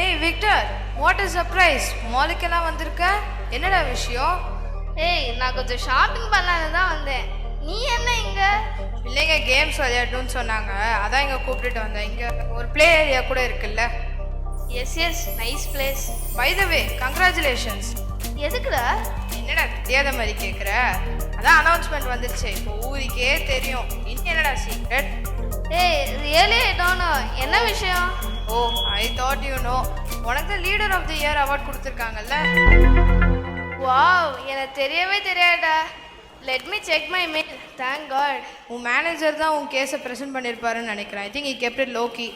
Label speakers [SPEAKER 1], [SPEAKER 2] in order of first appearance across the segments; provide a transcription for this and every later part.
[SPEAKER 1] ஏய் Victor what is surprise மாலுக்கெல்லாம் வந்திருக்க? என்னடா விஷயம்?
[SPEAKER 2] ஏய் நான் கொஞ்சம் ஷாப்பிங் பண்ணலான்னு தான் வந்தேன். நீ என்ன இங்க?
[SPEAKER 1] பிள்ளைங்க கேம்ஸ் விளையாடணும்னு சொன்னாங்க. அதான் இங்கே கூப்பிட்டுட்டு வந்தேன். இங்கே ஒரு ப்ளே ஏரியா கூட இருக்குல்ல?
[SPEAKER 2] Yes yes nice place
[SPEAKER 1] by the way congratulations
[SPEAKER 2] எதுக்குடா?
[SPEAKER 1] என்னடா தெரியாத மாதிரி கேட்குற அதான் அனௌன்ஸ்மெண்ட் வந்துச்சு இப்போ ஊருக்கே தெரியும். இன்னும் என்னடா சீக்ரெட்
[SPEAKER 2] ஏய் ரியலி டோனோ என்ன விஷயம்?
[SPEAKER 1] Oh I thought you know உனக்கு leader of the year award கொடுத்துருக்காங்கல்ல?
[SPEAKER 2] Wow எனக்கு தெரியவே தெரியாதா let me check my mail thank God
[SPEAKER 1] உன் மேனேஜர் தான் உன் கேஸை ப்ரெசென்ட் பண்ணியிருப்பாருன்னு நினைக்கிறேன். I think he kept it lowkey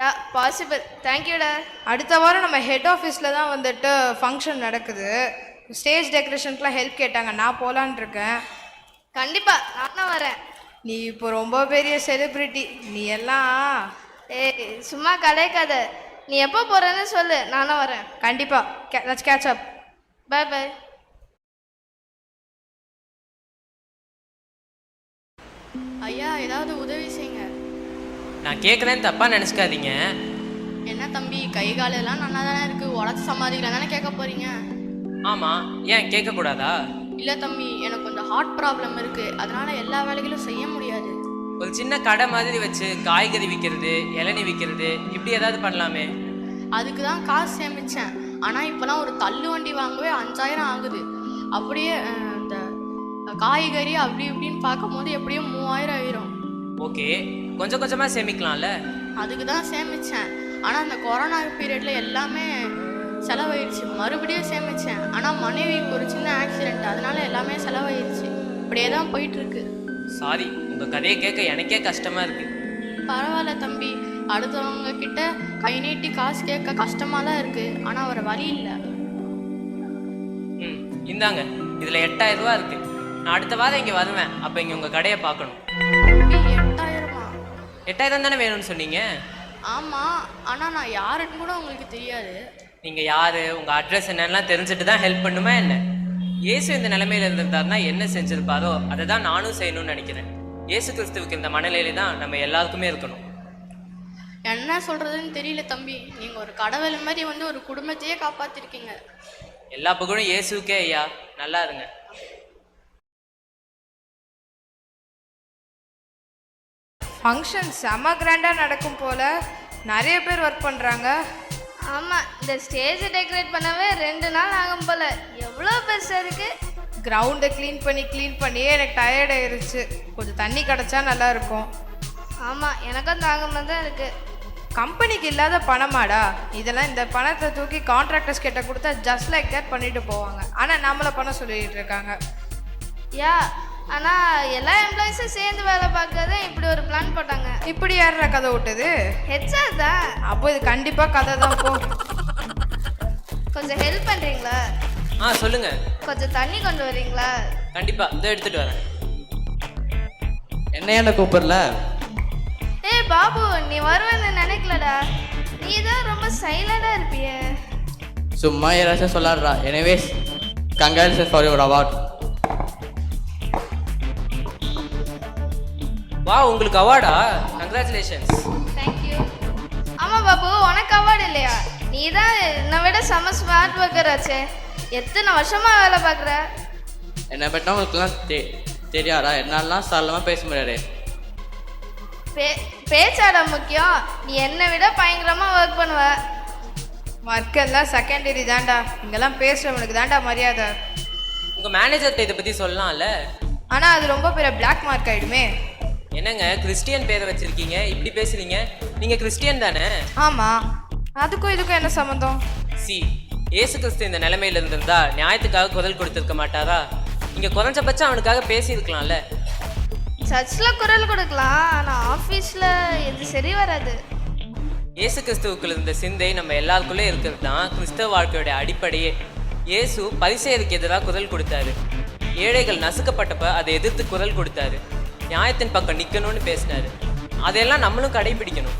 [SPEAKER 2] yeah possible தேங்க்யூடா
[SPEAKER 1] அடுத்த வாரம் நம்ம ஹெட் ஆஃபீஸில் தான் வந்துட்டு ஃபங்க்ஷன் நடக்குது. ஸ்டேஜ் டெக்கரேஷனுக்குலாம் ஹெல்ப் கேட்டாங்க. நான் போகலான் இருக்கேன்.
[SPEAKER 2] கண்டிப்பாக நானும் வரேன்.
[SPEAKER 1] நீ இப்போ ரொம்ப பெரிய செலிப்ரிட்டி நீ எல்லாம்
[SPEAKER 2] ஏய் சும்மா கடைக்காத. நீ எப்போ போறேன்னு சொல்லு நானும் வரேன்.
[SPEAKER 1] கண்டிப்பாக let's catch up
[SPEAKER 2] bye bye ஐயா ஏதாவது உதவி செய்யுங்க.
[SPEAKER 3] நான் கேட்குறேன்னு தப்பாக நினச்சிக்காதீங்க.
[SPEAKER 2] என்ன தம்பி கை கால் எல்லாம் நல்லா தானே இருக்கு? உடச்சு சமாதிக்கலாம் தானே கேட்க போறீங்க?
[SPEAKER 3] ஆமாம் ஏன் கேட்கக்கூடாதா
[SPEAKER 2] இல்ல தம்பி எனக்கு கொஞ்சம் ஹார்ட் ப்ராப்ளம் இருக்கு. அதனால எல்லா வேலைகளும் செய்ய முடியாது.
[SPEAKER 3] ஒரு சின்ன கடை மாதிரி வச்சு காய்கறி விற்கிறது இளநீ விற்கிறது இப்படி ஏதாவது பண்ணலாமே?
[SPEAKER 2] அதுக்கு தான் காசு சேமிச்சேன். ஆனா இப்போலாம் ஒரு தள்ளு வண்டி வாங்கவே அஞ்சாயிரம் ஆகுது. அப்படியே இந்த காய்கறி அப்படி இப்படின்னு பார்க்கும்போது எப்படியும் மூவாயிரம் ஆயிரும்.
[SPEAKER 3] ஓகே. கொஞ்சம் கொஞ்சமாக சேமிக்கலாம்ல?
[SPEAKER 2] அதுக்கு தான் சேமிச்சேன். ஆனா அந்த கொரோனா பீரியட்ல எல்லாமே செலவாயிருச்சு. மறுபடியும் சேமிச்சேன். ஆனா மனைவிக்கு ஒரு சின்ன ஆக்சிடென்ட் அதனால எல்லாமே செலவாயிருச்சு. இப்படியே தான் போயிட்டு இருக்கு.
[SPEAKER 3] சாரி உங்கள் கதையை கேட்க எனக்கே கஷ்டமாக இருக்குது
[SPEAKER 2] பரவாயில்ல தம்பி. அடுத்தவங்க கிட்ட கை நீட்டி காசு கேட்க கஷ்டமா தான் இருக்கு. ஆனா ஒரு வழி இல்லை.
[SPEAKER 3] ம் இந்தாங்க. இதில் எட்டாயிரம் ரூபா இருக்குது நான் அடுத்த வாரம் இங்கே வருவேன். அப்போ இங்கே உங்கள் கடையை பார்க்கணும்.
[SPEAKER 2] தம்பி, எட்டாயிரமா?
[SPEAKER 3] எட்டாயிரம் தானே வேணும்னு சொன்னீங்க?
[SPEAKER 2] ஆமா. ஆனா நான் யாருன்னு கூட உங்களுக்கு தெரியாது.
[SPEAKER 3] நீங்கள் யார் உங்கள் அட்ரஸ் என்னெல்லாம் தெரிஞ்சுட்டு தான் ஹெல்ப் பண்ணுமா என்ன? இயேசு இந்த நிலைமையில இருந்திருந்தாருன்னா என்ன செஞ்சிருப்பாரோ அதை தான் நானும் செய்யணும்னு நினைக்கிறேன். இயேசு கிறிஸ்துவுக்கு இந்த மனநிலையில தான் நம்ம எல்லாருக்குமே இருக்கணும்.
[SPEAKER 2] என்ன சொல்றதுன்னு தெரியல தம்பி. நீங்க ஒரு கடவுள் மாதிரி வந்து ஒரு குடும்பத்தையே காப்பாத்திருக்கீங்க.
[SPEAKER 3] எல்லா புகழும் இயேசுக்கே ஐயா. நல்லா இருங்க.
[SPEAKER 1] ஃபங்க்ஷன் செம கிராண்டாக நடக்கும் போல் நிறைய பேர் ஒர்க் பண்ணுறாங்க
[SPEAKER 2] ஆமா இந்த ஸ்டேஜ் டெக்கரேட் பண்ணவே ரெண்டு நாள் ஆகும் போல. எவ்வளோ பெருசா இருக்கு?
[SPEAKER 1] கிரவுண்டை க்ளீன் பண்ணி க்ளீன் பண்ணியே எனக்கு டயர்ட் ஆயிருச்சு. கொஞ்சம் தண்ணி கிடச்சா நல்லா இருக்கும்.
[SPEAKER 2] ஆமா எனக்கும் தாங்காம தான் இருக்கு.
[SPEAKER 1] கம்பெனிக்கு இல்லாத பணமாடா? இதெல்லாம் இந்த பணத்தை தூக்கி கான்ட்ராக்டர்ஸ் கிட்ட கொடுத்தா ஜஸ்ட் லைக் தட் பண்ணிட்டு போவாங்க. ஆனால் நம்மளை பண்ண சொல்லிட்டு இருக்காங்க.
[SPEAKER 2] யா ஆனா எல்லா எம்ப்ளாயிஸும் சேர்ந்து வேலை பார்க்கறத இப்படி ஒரு பிளான் போட்டாங்க.
[SPEAKER 1] இப்படி யாரா கதை விட்டது
[SPEAKER 2] ஹெச்ஆர் தான்
[SPEAKER 1] அப்போ இது கண்டிப்பாக கதை தான் போ.
[SPEAKER 2] கொஞ்சம் ஹெல்ப் பண்றீங்களா?
[SPEAKER 3] ஆ சொல்லுங்க.
[SPEAKER 2] கொஞ்சம் தண்ணி கொண்டு வரீங்களா?
[SPEAKER 3] கண்டிப்பா இதோ எடுத்துட்டு வரேன்.
[SPEAKER 4] என்ன என்ன கூப்பிடல?
[SPEAKER 2] ஏய் பாபு நீ வருவேன்னு நினைக்கலடா. நீ தான் ரொம்ப சைலண்டா இருப்பியே.
[SPEAKER 4] சும்மா ஏதாச்சும் சொல்லாடுறா anyways congratulation for your award
[SPEAKER 3] வா உங்களுக்கு அவார்டா கங்க்ராச்சுலேஷன்ஸ்
[SPEAKER 2] தேங்க்யூ ஆமா பாபு உனக்கு அவார்டு இல்லையா? நீ தான் என்னை விட செம ஸ்மார்ட் ஒர்க்கர் ஆச்சே. எத்தனை வருஷமா வேலை பார்க்குற?
[SPEAKER 4] என்னை பற்றி உங்களுக்குலாம் தெ தெரியாதா? என்னாலாம் சரளமாக பேச முடியாது.
[SPEAKER 2] பே பேச்சாட முக்கியம். நீ என்னை விட பயங்கரமா ஒர்க் பண்ணுவ.
[SPEAKER 1] ஒர்க் எல்லாம் செகண்டரி தான்டா. இங்கெல்லாம் பேசுறவனுக்கு தான்டா மரியாதை.
[SPEAKER 3] உங்க மேனேஜர்கிட்ட இதை பத்தி சொல்லலாம்ல?
[SPEAKER 1] ஆனால் அது ரொம்ப பெரிய பிளாக் மார்க் ஆயிடுமே.
[SPEAKER 3] என்னங்க கிறிஸ்டியன் பேரை வச்சிருக்கீங்க? இப்படி பேசுறீங்க. நீங்க கிறிஸ்டியன் தானே?
[SPEAKER 1] ஆமாம் அதுக்கும் இதுக்கும் என்ன சம்மந்தம்
[SPEAKER 3] சி இயேசு கிறிஸ்து இந்த நிலைமையில இருந்திருந்தா நியாயத்துக்காக குரல் கொடுத்திருக்க மாட்டாரா? இங்க குறைஞ்சபட்சம் அவனுக்காக பேசியிருக்கலாம்ல.
[SPEAKER 2] சர்ச்சில் குரல் கொடுக்கலாம் ஆனால் ஆஃபீஸில் இது சரி வராது.
[SPEAKER 3] இயேசு கிறிஸ்துவுக்குள்ள இருந்த சிந்தை நம்ம எல்லாருக்குள்ளே இருக்கிறது தான் கிறிஸ்தவ வாழ்க்கையோட அடிப்படையே. இயேசு பரிசேருக்கு எதிராக குரல் கொடுத்தாரு. ஏழைகள் நசுக்கப்பட்டப்ப அதை எதிர்த்து குரல் கொடுத்தாரு. நியாயத்தின் பக்கம் நிக்கணும்னு பேசினாரு. அதையெல்லாம் நம்மளும் கடைபிடிக்கணும்.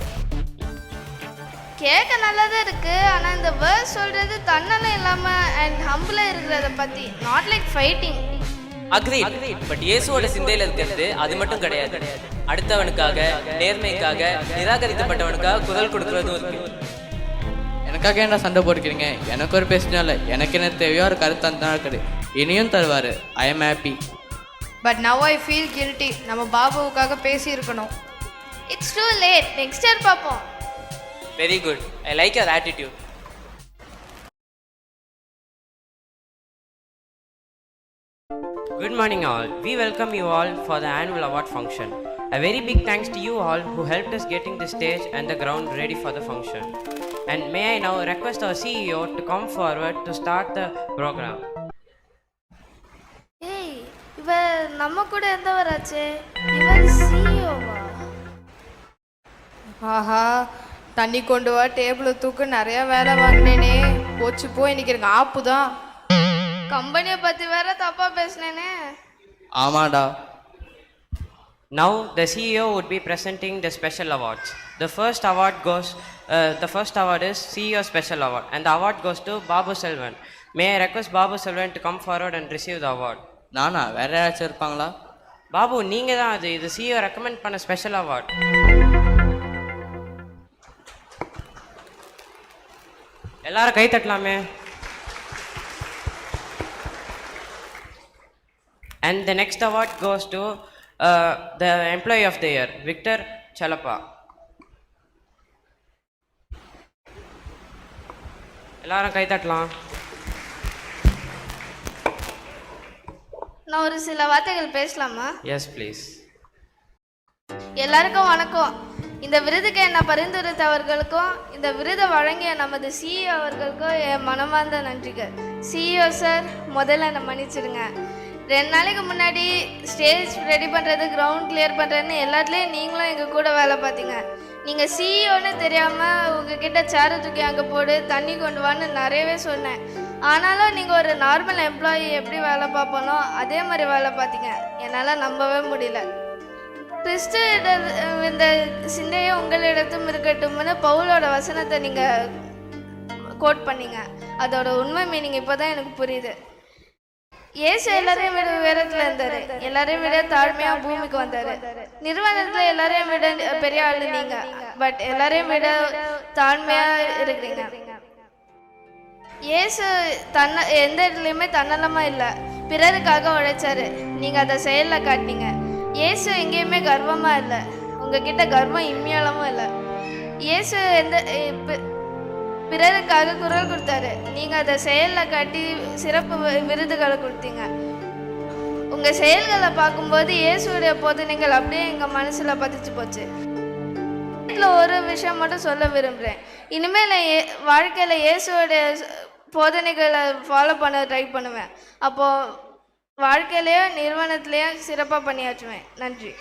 [SPEAKER 2] கேட்க நல்லதா இருக்கு ஆனால் இந்த வேர்ஸ் சொல்றது தன்னலம் இல்லாமல் அண்ட் ஹம்பிளாக இருக்கிறத பற்றி not like fighting
[SPEAKER 3] agree but இயேசுவோட சிந்தையில இருக்கிறது அது மட்டும் கிடையாது. அடுத்தவனுக்காக நேர்மைக்காக நிராகரிக்கப்பட்டவனுக்காக குரல் கொடுக்கறதும் இருக்கு.
[SPEAKER 4] எனக்காக என்ன சண்டை போட்டுக்கிறீங்க? எனக்கு ஒரு பிரச்சனை இல்லை. எனக்கு என்ன தேவையோ ஒரு கருத்து அந்த இருக்குது இனியும் தருவார். I am happy
[SPEAKER 1] but now I feel guilty நம்ம பாபுவுக்காக பேசியிருக்கணும்
[SPEAKER 5] it's too late next year பார்ப்போம்
[SPEAKER 3] very good I like your attitude
[SPEAKER 6] Good morning, all. We welcome you all for the annual award function. A very big thanks to you all who helped us getting the stage and the ground ready for the function. And may I now request our CEO to come forward to start the program.
[SPEAKER 5] ஏய் இவர் நம்ம கூட இருந்தவராச்சே இவர் E சிஇஓவா
[SPEAKER 1] ஆஹா தண்ணி கொண்டு வா டேபிளை தூக்கு நிறைய வேலை வாங்கினேனே போச்சு போ இன்னைக்கு எனக்கு ஆப்பு தான்
[SPEAKER 5] கம்பெனியை பற்றி வேற தப்பாக பேசினேனே
[SPEAKER 4] ஆமாடா
[SPEAKER 6] Now, the CEO would be presenting the special awards. The first award goes, uh, the first award is CEO Special Award, and the award goes to Babu Selvan. May I request Babu Selvan to come forward and receive the award?
[SPEAKER 4] நானா வேற யாராச்சும் இருப்பாங்களா?
[SPEAKER 6] பாபு நீங்கள் தான் அது இது CEO recommend பண்ண special award எல்லாரும் கை தட்டலாமே. And the next award goes to the employee of the year Victor Salappa எல்லாரும் கை தட்டலாம்.
[SPEAKER 5] நான் ஒரு சில வார்த்தைகள் பேசலாமா?
[SPEAKER 6] எஸ் ப்ளீஸ்
[SPEAKER 5] எல்லாருக்கும் வணக்கம். இந்த விருதுக்கு என்னை பரிந்துரைத்தவர்களுக்கும் இந்த விருதை வழங்கிய நமது சிஇஓ அவர்களுக்கும் என் மனமார்ந்த நன்றிகள். சிஇஓ சார் முதல்ல என்னை மன்னிச்சிடுங்க. ரெண்டு நாளைக்கு முன்னாடி ஸ்டேஜ் ரெடி பண்ணுறது கிரவுண்ட் கிளியர் பண்ணுறதுன்னு எல்லாத்துலேயும் நீங்களும் எங்கள் கூட வேலை பார்த்தீங்க. நீங்கள் சிஇஓன்னு தெரியாமல் உங்ககிட்ட சேரை தூக்கி அங்கே போடு தண்ணி கொண்டு வான்னு நிறையவே சொன்னேன். ஆனாலும் நீங்கள் ஒரு நார்மல் எம்ப்ளாயி எப்படி வேலை பார்ப்பனோ அதே மாதிரி வேலை பார்த்தீங்க. என்னால் நம்பவே முடியல. கிறிஸ்து இந்த சிந்தையை உங்களிடத்தும் இருக்கட்டும்னு பவுலோட வசனத்தை நீங்கள் கோட் பண்ணீங்க. அதோட உண்மை மீனிங் இப்போ தான் எனக்கு புரியுது. இயேசு எல்லாரையும் விட உயரத்துல இருந்தார். எல்லாரையும் விட தாழ்மையாக பூமிக்கு வந்தார். நிறுவனத்துல எல்லாரையும் விட பெரிய ஆளு நீங்க. பட் எல்லாரையும் விட தாழ்மையாக இருக்கிறீங்க. இயேசு தன்ன எந்த இடத்துலையுமே தன்னலமாக இல்லை. பிறருக்காக உழைச்சாரு. நீங்கள் அதை செயலில் காட்டினீங்க இயேசு எங்கேயுமே கர்வமாக இல்லை. உங்ககிட்ட கர்வம் இம்மியாலமும் இல்லை. இயேசு எந்த பிறருக்காக குரல் கொடுத்தாரு. நீங்கள் அதை செயலில் காட்டி சிறப்பு வி- விருதுகளை கொடுத்தீங்க. உங்கள் செயல்களை பார்க்கும்போது இயேசுடைய போதனைகள் அப்படியே எங்கள் மனசில் பதிச்சு போச்சு. இதில் ஒரு விஷயம் மட்டும் சொல்ல விரும்புகிறேன் இனிமேல் நான் ஏ வாழ்க்கையில் இயேசுவோடைய போதனைகளை ஃபாலோ பண்ண ட்ரை பண்ணுவேன். அப்போது வாழ்க்கையிலையும் நிறுவனத்திலேயும் சிறப்பாக பணியாற்றுவேன் நன்றி.